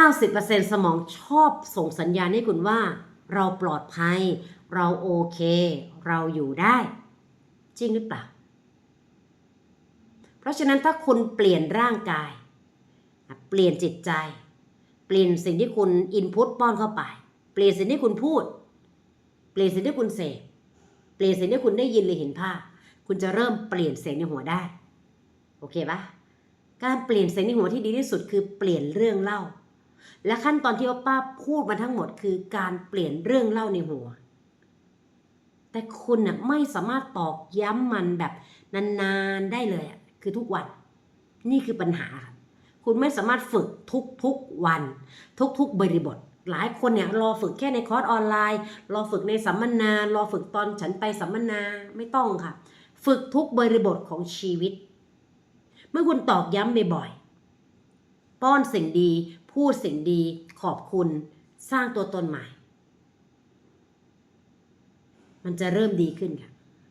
90%สมองชอบส่งสัญญาณให้คุณว่า เราปลอดภัย เราโอเค เราอยู่ได้ จริงหรือเปล่า เพราะฉะนั้นถ้าคุณเปลี่ยนร่างกาย เปลี่ยนจิตใจ เปลี่ยนสิ่งที่คุณอินพุตป้อนเข้าไป เปลี่ยนสิ่งที่คุณพูด เปลี่ยนสิ่งที่คุณเสพเปลี่ยนสิ่งที่คุณได้ยินหรือเห็นภาพ คุณจะเริ่มเปลี่ยนเสียงในหัวได้ โอเคปะการเปลี่ยนเสียงในหัวที่ดีที่สุดคือเปลี่ยนเรื่องเล่า และขั้นตอนที่อป้าพูดมาทั้งหมดคือการเปลี่ยนเรื่องเล่าในหัว แต่คุณน่ะไม่สามารถตอกย้ำมันแบบนานๆได้เลยอะคือทุกวัน นี่คือปัญหาครับคุณไม่สามารถฝึกทุกๆวัน ทุกๆบริบท หลายคนเนี่ยรอฝึกแค่ในคอร์สออนไลน์ รอฝึกในสัมมนารอฝึกตอนฉันไปสัมมนาไม่ต้องค่ะ ฝึกทุกบริบทของชีวิต เมื่อคุณตอกย้ำบ่อยๆ ป้อนสิ่งดี พูดสิ่งดี ขอบคุณ สร้างตัวตนใหม่ มันจะเริ่มดีขึ้นค่ะ